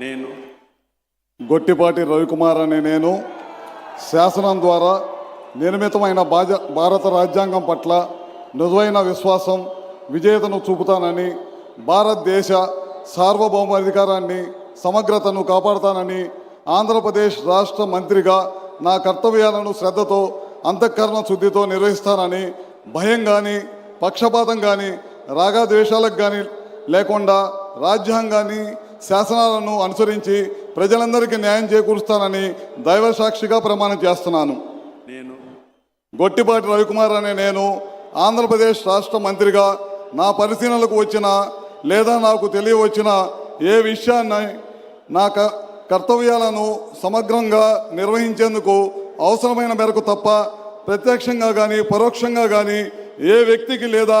నేను గొట్టిపాటి రవికుమార్ అనే నేను శాసనం ద్వారా నిర్మితమైన బాజ భారత రాజ్యాంగం పట్ల నిజమైన విశ్వాసం విజేతను చూపుతానని భారతదేశ సార్వభౌమాధికారాన్ని సమగ్రతను కాపాడుతానని ఆంధ్రప్రదేశ్ రాష్ట్ర మంత్రిగా నా కర్తవ్యాలను శ్రద్ధతో అంతఃకరణ శుద్ధితో నిర్వహిస్తానని భయం కానీ పక్షపాతం కానీ రాగద్వేషాలకు కానీ లేకుండా రాజ్యాంగాన్ని శాసనాలను అనుసరించి ప్రజలందరికీ న్యాయం చేకూరుస్తానని దైవ సాక్షిగా ప్రమాణం చేస్తున్నాను. నేను గొట్టిపాటి రవికుమార్ అనే నేను ఆంధ్రప్రదేశ్ రాష్ట్ర మంత్రిగా నా పరిశీలనలకు వచ్చిన లేదా నాకు తెలియవచ్చిన ఏ విషయాన్ని నా క- కర్తవ్యాలను సమగ్రంగా నిర్వహించేందుకు అవసరమైన మేరకు తప్ప ప్రత్యక్షంగా కానీ పరోక్షంగా కానీ ఏ వ్యక్తికి లేదా